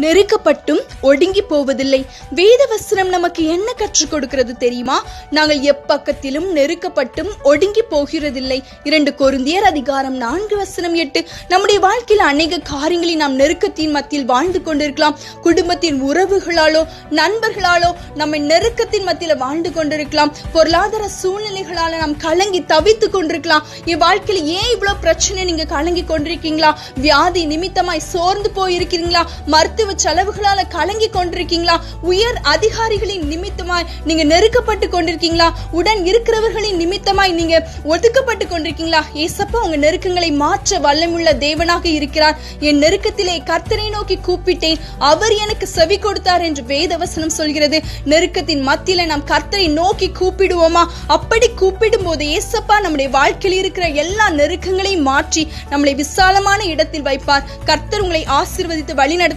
நெருக்கப்பட்டும் ஒடுங்கி போவதில்லை. வேத வசனம் நமக்கு என்ன கற்றுக் கொடுக்கிறது தெரியுமா? நாங்கள் எப்பக்கத்திலும் நெருக்கப்பட்டும் ஒடுங்கி போகிறதில்லை. இரண்டு கொருந்தியர் அதிகாரம் நான்கு வசனம் எட்டு. நம்முடைய வாழ்க்கையில் அநேக காரியங்களில் நாம் நெருக்கத்தின் மத்தியில் வாழ்ந்து கொண்டிருக்கலாம். குடும்பத்தின் உறவுகளாலோ நண்பர்களாலோ நம்மை நெருக்கத்தின் மத்தியில் வாழ்ந்து கொண்டிருக்கலாம். பொருளாதார சூழ்நிலைகளால நாம் கலங்கி தவித்து கொண்டிருக்கலாம். என் வாழ்க்கையில் ஏன் இவ்வளவு பிரச்சனை நீங்க கலங்கி கொண்டிருக்கீங்களா? வியாதி நிமித்தமாய் சோர்ந்து போயிருக்கீங்களா மருத்துவ செலவுகளால கலங்கி கொண்டிருக்கீங்களா? உயர் அதிகாரிகளின் நிமித்தமாய் நீங்க நெருக்கப்பட்டு கொண்டிருக்கீங்களா? உடன் இருக்கிறவர்களின் நிமித்தமாய் நீங்க ஒதுக்கப்பட்டு கொண்டிருக்கீங்களா? ஏசப்பா உங்க நெருக்கங்களை மாற்ற வல்லமுள்ள தேவனாக இருக்கிறார். என் நெருக்கத்திலே கர்த்தரை நோக்கி கூப்பிட்டேன். அவர் எனக்கு செவி கொடுத்தார் என்று வேதவசனம் சொல்கிறது. நெருக்கத்தின் மத்தியில நாம் கர்த்தரை நோக்கி கூப்பிடுவோமா? அப்படி கூப்பிடும் போது ஏசப்பா நம்முடைய வாழ்க்கையில் இருக்கிற எல்லா நெருக்கங்களையும் மாற்றி நம்மளை விசாலமான இடத்தில் வைப்பார். கர்த்தர் உங்களை ஆசிர்வதித்து வழிநடத்த